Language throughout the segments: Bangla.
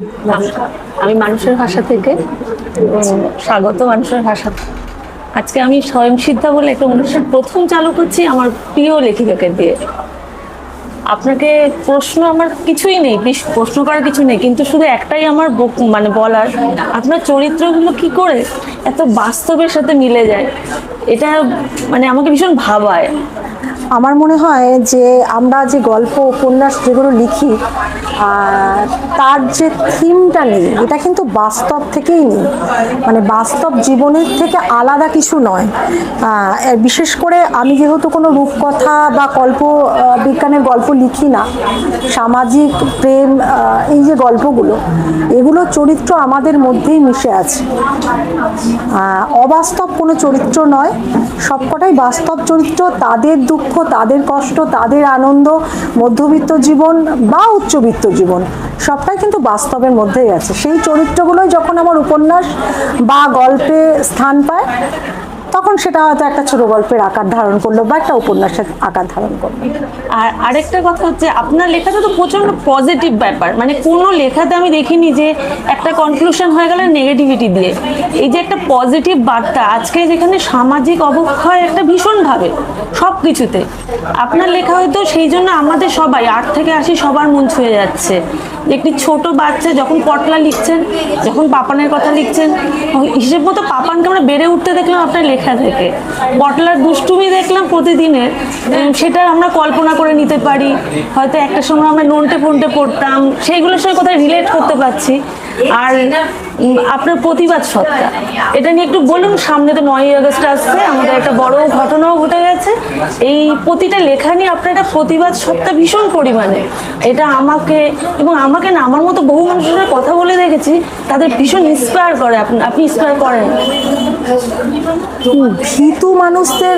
নমস্কার। আমি মানুষের ভাষা থেকে স্বাগত মানুষের ভাষা। আজকে আমি স্বয়ং সিদ্ধা বলে একটা অনুষ্ঠান প্রথম চালু করছি আমার প্রিয় লেখিকাকে দিয়ে। আপনাকে প্রশ্ন আমার কিছুই নেই প্রশ্ন করার কিছু নেই, কিন্তু শুধু একটাই আমার মানে বলার, আপনার চরিত্রগুলো কি করে এত বাস্তবের সাথে মিলে যায়? এটা মানে আমাকে ভীষণ ভাবায়। আমার মনে হয় যে আমরা যে গল্প, উপন্যাস যেগুলো লিখি তার যে থিমটা নেই, এটা কিন্তু বাস্তব থেকেই নেই। মানে বাস্তব জীবনের থেকে আলাদা কিছু নয়। বিশেষ করে আমি যেহেতু কোনো রূপকথা বা কল্প বিজ্ঞানের গল্প লিখি না, সামাজিক প্রেম এই যে গল্পগুলো, এগুলো চরিত্র আমাদের মধ্যেই মিশে আছে। অবাস্তব কোনো চরিত্র নয়, সবকটাই বাস্তব চরিত্র, তাদের দুঃখ তাদের কষ্ট, তাদের আনন্দ, মধ্যবিত্ত জীবন বা উচ্চবিত্ত জীবন, সবটাই কিন্তু বাস্তবের মধ্যেই আছে। সেই চরিত্রগুলোই যখন আমার উপন্যাস বা গল্পে স্থান পায় তখন সেটা হয়তো একটা ছোট গল্পের আকার ধারণ করল বা একটা উপন্যাসের আকার ধারণ করল। আর আরেকটা কথা হচ্ছে, আপনার লেখাটা তো প্রচণ্ড পজিটিভ ব্যাপার। মানে কোনো লেখাতে আমি দেখিনি যে একটা কনক্লুশন হয়ে গেল নেগেটিভিটি দিয়ে। এই যে একটা পজিটিভ বার্তা, আজকে যেখানে সামাজিক অবক্ষয় একটা ভীষণভাবে সব কিছুতে আপনার লেখা হয়তো সেই জন্য আমাদের সবাই, আট থেকে আশি সবার মন ছুঁয়ে যাচ্ছে। একটি ছোট বাচ্চা যখন পটলা লিখছেন, যখন পাপানের কথা লিখছেন হিসেব মতো পাপানকে আমরা বেড়ে উঠতে দেখলাম আপনার লেখা থেকে। পটলার দুষ্টুমি দেখলাম প্রতিদিনের সেটা আমরা কল্পনা করে নিতে পারি। হয়তো একটা সময় আমরা নন্টে ফোনটে পড়তাম, সেইগুলোর সঙ্গে কোথায় রিলেট করতে পারছি। আর আপনার প্রতিবাদ সত্তা। এটা নিয়ে একটু বলুন, সামনে তো নয়ই আগস্ট আসছে, আমাদের একটা বড় ঘটনাও ঘটে গেছে। এই প্রতিটা লেখা নিয়ে আপনার একটা প্রতিবাদ সত্তা ভীষণ পরিমাণে। এটা আমাকে এবং আমাকে না, আমার মতো বহু মানুষের কথা বলে দেখেছি, তাদের ভীষণ ইন্সপায়ার করে। আপনি ইন্সপায়ার করেন। ভীতু মানুষদের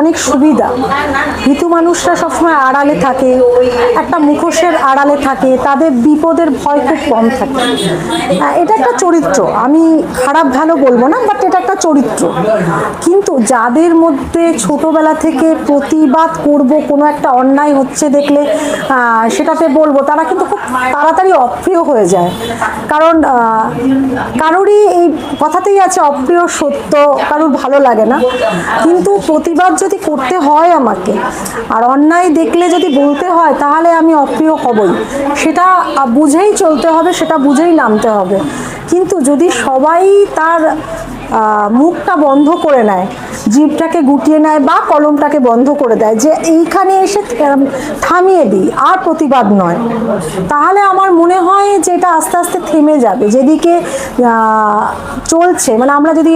অনেক সুবিধা। ভীতু মানুষরা সবসময় আড়ালে থাকে, একটা মুখোশের আড়ালে থাকে, তাদের বিপদের ভয় খুব কম থাকে। এটা একটা চরিত্র। আমি খারাপ ভালো বলব না বাট এটা একটা চরিত্র। কিন্তু যাদের মধ্যে ছোটবেলা থেকে প্রতিবাদ করব, কোনো একটা অন্যায় হচ্ছে দেখলে সেটাতে বলব, তারা কিন্তু খুব তাড়াতাড়ি অপ্রিয় হয়ে যায়। কারণ কারোরই এই কথাতেই আছে, অপ্রিয় সত্য কারোর ভালো লাগে না। কিন্তু প্রতিবাদ যদি করতে হয় আমাকে, আর অন্যায় দেখলে যদি বলতে হয়, তাহলে আমি অপ্রিয় হবই। সেটা বুঝেই চলতে হবে, সেটা বুঝেই নামতে হবে। কিন্তু যদি সবাই তার মুখটা বন্ধ করে নেয় জিভটাকে গুটিয়ে নেয় বা কলমটাকে বন্ধ করে দেয়, যে এইখানে এসে থামিয়ে দিই, আর প্রতিবাদ নয়। তাহলে আমার মনে হয় যে এটা আস্তে আস্তে থেমে যাবে। যেদিকে চলছে মানে আমরা যদি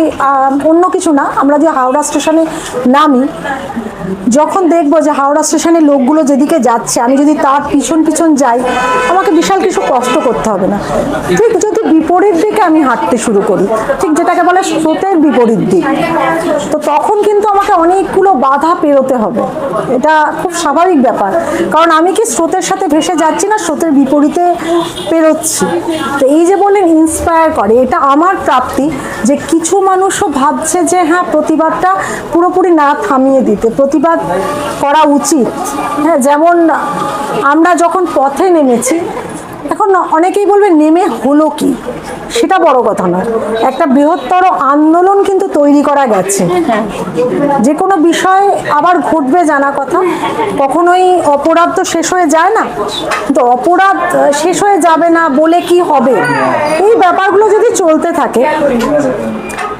অন্য কিছু না, আমরা যদি হাওড়া স্টেশনে নামি, যখন দেখব যে হাওড়া স্টেশনে লোকগুলো যেদিকে যাচ্ছে, আমি যদি তার পিছন পিছন যাই, আমাকে বিশাল কিছু কষ্ট করতে হবে না। ঠিক যদি বিপরীত দিকে আমি হাঁটতে শুরু করি, ঠিক যেটাকে বলে স্রোতের বিপরীত দিক। তো তখন কিন্তু আমাকে অনেকগুলো বাধা পেরোতে হবে। এটা খুব স্বাভাবিক ব্যাপার। কারণ আমি কি স্রোতের সাথে ভেসে যাচ্ছি না, স্রোতের বিপরীতে পেরোচ্ছি? তো এই যে বললেন ইন্সপায়ার করে, এটা আমার প্রাপ্তি যে কিছু মানুষও ভাবছে যে হ্যাঁ প্রতিবাদটা পুরোপুরি না থামিয়ে দিতে, প্রতিবাদ করা উচিত। হ্যাঁ যেমন আমরা যখন পথে নেমেছি এখন অনেকেই বলবে, নেমে হলো কি? সেটা বড় কথা নয়। একটা বৃহত্তর আন্দোলন কিন্তু তৈরি করা গেছে। যে কোনো বিষয় আবার ঘটবে জানা কথা। কখনোই অপরাধ তো শেষ হয়ে যায় না। তো অপরাধ শেষ হয়ে যাবে না বলে কি হবে? এই ব্যাপারগুলো যদি চলতে থাকে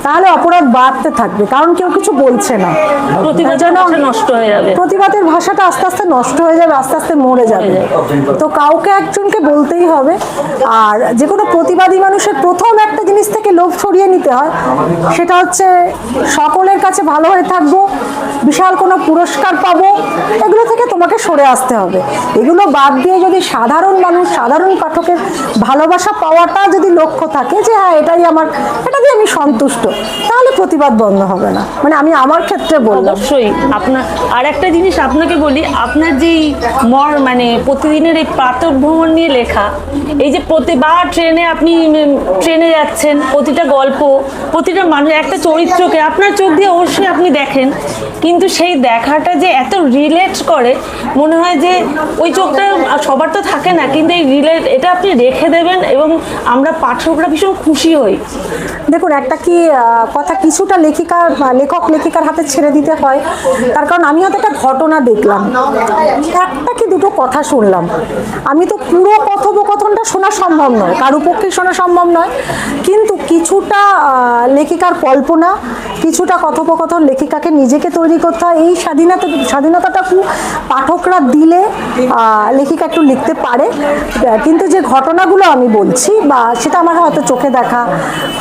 তাহলে অপরাধ বাড়তে থাকবে কারণ কেউ কিছু বলছে না। নষ্ট হয়ে যাবে। প্রতিবাদের ভাষাটা আস্তে আস্তে নষ্ট হয়ে যাবে আস্তে আস্তে মরে যাবে। তো কাউকে একজনকে বলতেই হবে আর যে কোনো প্রতিবাদী মানুষের প্রথম একটা জিনিস থেকে লোভ সরিয়ে নিতে হয় সেটা হচ্ছে সকলের কাছে ভালো হয়ে থাকব বিশাল কোনো পুরস্কার পাবো এগুলো থেকে তোমাকে সরে আসতে হবে। এগুলো বাদ দিয়ে যদি সাধারণ মানুষ সাধারণ পাঠকের ভালোবাসা পাওয়াটা যদি লক্ষ্য থাকে যে হ্যাঁ এটাই আমার এটা দিয়ে আমি সন্তুষ্ট। তাহলে প্রতিবাদ বন্ধ হবে না। মানে আমি আমার ক্ষেত্রে বললাম। অবশ্যই। আপনার আর একটা জিনিস আপনাকে বলি আপনার যেই মর মানে প্রতিদিনের এই প্রাতঃভ্রমণ নিয়ে লেখা এই যে প্রতিবার ট্রেনে আপনি ট্রেনে যাচ্ছেন প্রতিটা গল্প প্রতিটা মানুষ একটা চরিত্রকে আপনার চোখ দিয়ে অবশ্যই আপনি দেখেন কিন্তু সেই দেখাটা যে এত রিলেট করে মনে হয় যে ওই চোখটা সবার তো থাকে না কিন্তু এই রিলেট এটা আপনি রেখে দেবেন এবং আমরা পাঠকরা ভীষণ খুশি হই। দেখুন একটা কি কথা কিছুটা লেখিকার লেখক, লেখিকার হাতে ছেড়ে দিতে হয়। তার কারণ আমি হয়তো একটা ঘটনা দেখলাম। একটা কি দুটো কথা শুনলাম। আমি তো পুরো কথোপকথনটা শোনা সম্ভব নয় কারও পক্ষে শোনা সম্ভব নয়। কিন্তু কিছুটা লেখিকার কল্পনা, কিছুটা কথোপকথন লেখিকাকে নিজেকে তৈরি করতে হয়। এই স্বাধীনতা স্বাধীনতাটাকু পাঠকরা দিলে লেখিকা একটু লিখতে পারে। কিন্তু যে ঘটনাগুলো আমি বলছি বা সেটা আমার হয়তো চোখে দেখা,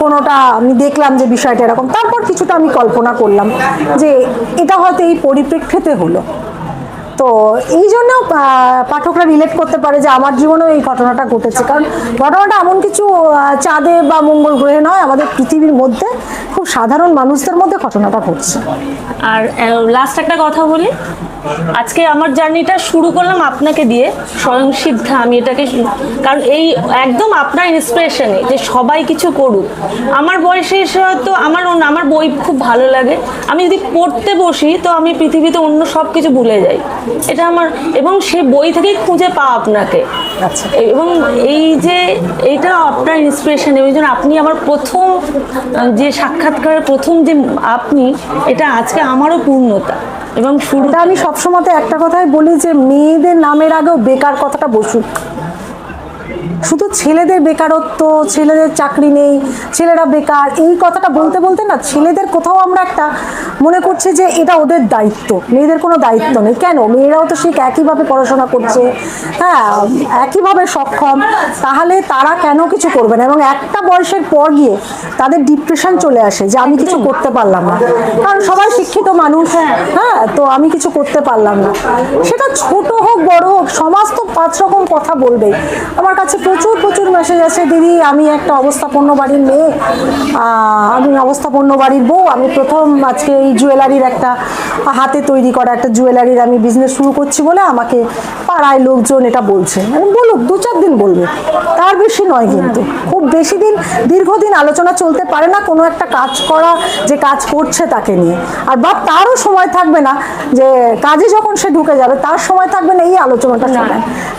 কোনোটা আমি দেখলাম যে বিষয়টা এরকম, তারপর কিছুটা আমি কল্পনা করলাম যে এটা হয়তো এই পরিপ্রেক্ষিতে হলো। তো এই জন্য পাঠকরা রিলেট করতে পারে যে আমার জীবনেও এই ঘটনাটা ঘটেছে। কারণ ঘটনাটা এমন কিছু চাঁদে বা মঙ্গল গ্রহে নয়, আমাদের পৃথিবীর মধ্যে খুব সাধারণ মানুষদের মধ্যে ঘটনাটা ঘটছে। আর লাস্ট একটা কথা বলি। আজকে আমার জার্নিটা শুরু করলাম আপনাকে দিয়ে স্বয়ং সিদ্ধা আমি এটাকে কারণ এই একদম আপনার ইন্সপিরেশনে যে সবাই কিছু করুক। আমার বয়সে এসে হয়তো আমার আমার বই খুব ভালো লাগে। আমি যদি পড়তে বসি তো আমি পৃথিবীতে অন্য সব কিছু ভুলে যাই। এটা আমার এবং সে বই থেকেই খুঁজে পাওয়া আপনাকে। আচ্ছা। এবং এই যে এইটা আপনার ইন্সপিরেশন ওই জন্য আপনি আমার প্রথম যে সাক্ষাৎকারের প্রথম যে আপনি এটা আজকে আমারও পূর্ণতা। এবং শুরুটা আমি সবসময় একটা কথাই বলি যে মেয়েদের নামের আগেও বেকার কথাটা বসুক। শুধু ছেলেদের বেকারত্ব, ছেলেদের চাকরি নেই, ছেলেরা বেকার, এই কথাটা বলতে বলতে না ছেলেদের কোথাও আমরা একটা মনে করছি যে এটা ওদের দায়িত্ব, মেয়েদের কোনো দায়িত্ব নেই। কেন? মেয়েরাও তো ঠিক একইভাবে পড়াশোনা করছে হ্যাঁ একইভাবে সক্ষম, তাহলে তারা কেন কিছু করবে না? এবং একটা বয়সের পর গিয়ে তাদের ডিপ্রেশন চলে আসে যে আমি কিছু করতে পারলাম না। কারণ সবাই শিক্ষিত মানুষ হ্যাঁ তো আমি কিছু করতে পারলাম না। সেটা ছোট হোক, বড় হোক, সমাজ তো পাঁচ রকম কথা বলবেই। আমার কাছে প্রচুর প্রচুর মেসেজ আছে। দিদি, আমি একটা অবস্থাপন্ন বাড়ির মেয়ে। আমি অবস্থাপন্ন বাড়ির বউ। আমি প্রথম আজকে এই জুয়েলারির একটা হাতে তৈরি করা একটা জুয়েলারির আমি বিজনেস শুরু করছি বলে আমাকে পাড়ায় লোকজন এটা বলছে। আমি বলুক, দু চার দিন বলবে। তার বেশি নয় কিন্তু। খুব বেশি দিন, দীর্ঘদিন আলোচনা চলতে পারে না, কোনো একটা কাজ করা, যে কাজ করছে তাকে নিয়ে। আর বা তারও সময় থাকবে না যে কাজে যখন সে ঢুকে যাবে, তার সময় থাকবে না এই আলোচনাটা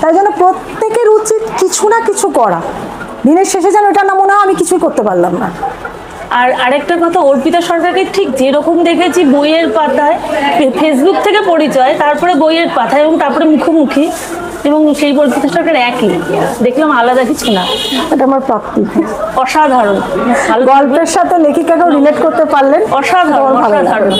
তাই জন্য প্রত্যেকের উচিত কিছু না কিছু করা। দিনের শেষে যেন এটা না মনে হয় আমি কিছুই করতে পারলাম না। আর আরেকটা কথা অর্পিতা সরকারকে ঠিক যেরকম দেখেছি বইয়ের পাতায় ফেসবুক থেকে পরিচয় তারপরে বইয়ের পাতায় এবং তারপরে মুখোমুখি এবং সেই অর্পিতা সরকার একই। দেখলাম আলাদা কিছু না। এটা আমার প্রাপ্তি। অসাধারণ। গল্পের সাথে লেখিকাকেও রিলেট করতে পারলেন। অসাধারণ। অসাধারণ।